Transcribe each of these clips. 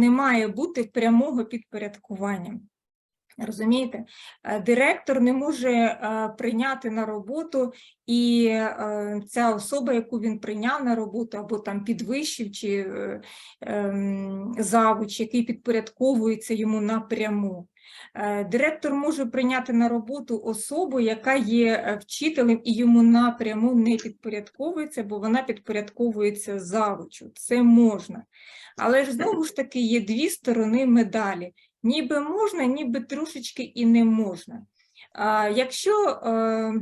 не має бути прямого підпорядкування. Розумієте, Е, директор не може е, прийняти на роботу, і е, ця особа, яку він прийняв на роботу, або там підвищив чи ем, завуч, який підпорядковується йому напряму. Е, Директор може прийняти на роботу особу, яка є е, вчителем і йому напряму не підпорядковується, бо вона підпорядковується завучу. Це можна. Але ж знову ж таки є дві сторони медалі. Ніби можна, ніби трошечки і не можна. Якщо е,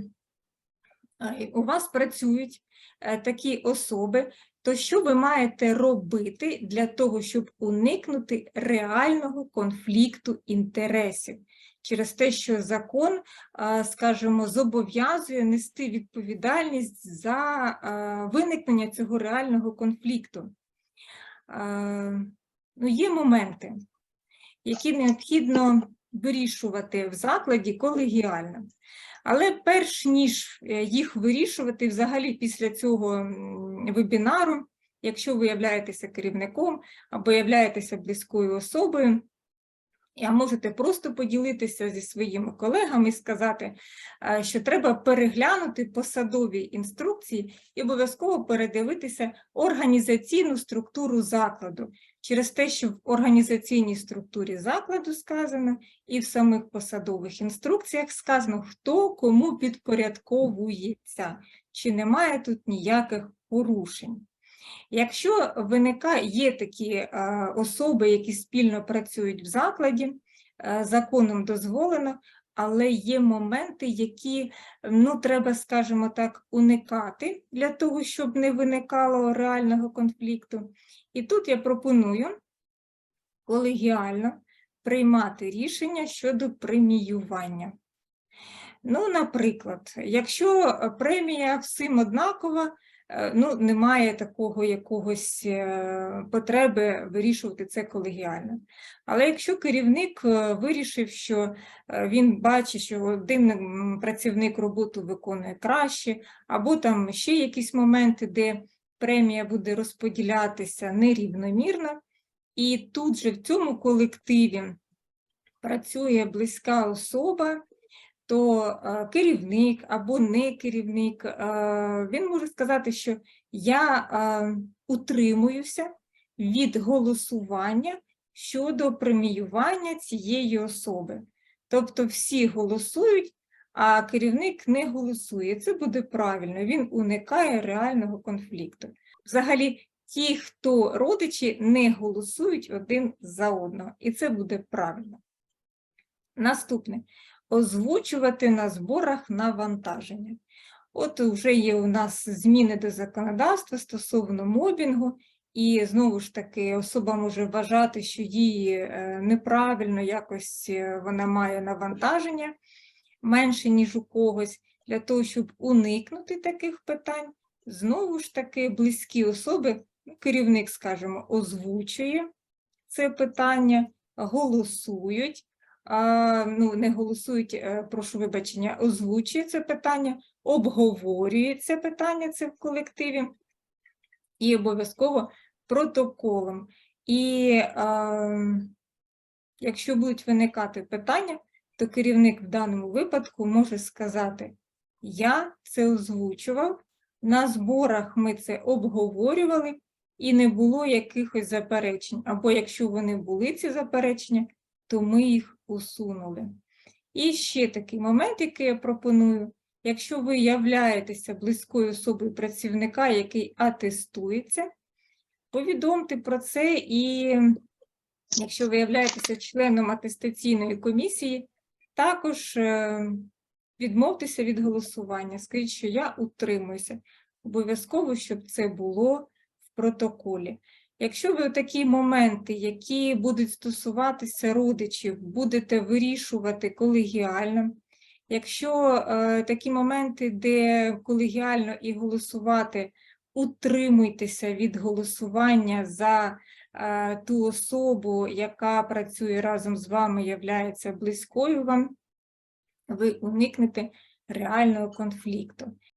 у вас працюють е, такі особи, то що ви маєте робити для того, щоб уникнути реального конфлікту інтересів? Через те, що закон, скажімо, зобов'язує нести відповідальність за виникнення цього реального конфлікту. Ну, є моменти, які необхідно вирішувати в закладі колегіально. Але перш ніж е, їх вирішувати, взагалі після цього вебінару, якщо ви являєтеся керівником або являєтеся близькою особою, а можете просто поділитися зі своїми колегами і сказати, е, що треба переглянути посадові інструкції і обов'язково передивитися організаційну структуру закладу. Через те, що в організаційній структурі закладу сказано, і в самих посадових інструкціях сказано, хто кому підпорядковується, чи немає тут ніяких порушень. Якщо виникає, є такі е, особи, які спільно працюють в закладі, е, законом дозволено, але є моменти, які ну, треба, скажімо так, уникати для того, щоб не виникало реального конфлікту. І тут я пропоную колегіально приймати рішення щодо преміювання. Ну, наприклад, якщо е, премія всім однакова, е, ну, немає такого якогось е, потреби вирішувати це колегіально. Але якщо керівник вирішив, що він бачить, що один працівник роботу виконує краще, або там ще якісь моменти, де премія буде розподілятися нерівномірно, і тут же в цьому колективі працює близька особа, то е, керівник або не керівник, е, він може сказати, що я е, утримуюся від голосування щодо преміювання цієї особи. Тобто всі голосують, а керівник не голосує. Це буде правильно, він уникає реального конфлікту. Взагалі, ті, хто родичі, не голосують один за одного, і це буде правильно. Наступне озвучувати на зборах навантаження. От вже є у нас зміни до законодавства стосовно мобінгу, і знову ж таки особа може вважати, що їй е, неправильно якось е, вона має навантаження менше, ніж у когось, для того, щоб уникнути таких питань. Знову ж таки, близькі особи, ну, керівник, скажімо, озвучує це питання, голосують, ну, не голосують, е, прошу вибачення, озвучує це питання, обговорює це питання це в колективі і обов'язково протоколом. І а, якщо будуть виникати питання, то керівник в даному випадку може сказати: Я це озвучував, на зборах ми це обговорювали, і не було якихось заперечень. Або якщо вони були ці заперечення, то ми їх усунули. І ще такий момент, який я пропоную. Якщо ви являєтеся близькою особою працівника, який атестується, повідомте про це, і якщо ви являєтеся членом атестаційної комісії, також е, відмовтеся від голосування. Скажіть, що я утримуюся. Обов'язково, щоб це було в протоколі. Якщо ви такі моменти, які будуть стосуватися родичів, будете вирішувати колегіально, якщо е, такі моменти, де колегіально і голосувати, утримуйтеся від голосування за е, ту особу, яка працює разом з вами, являється близькою вам, ви уникнете реального конфлікту.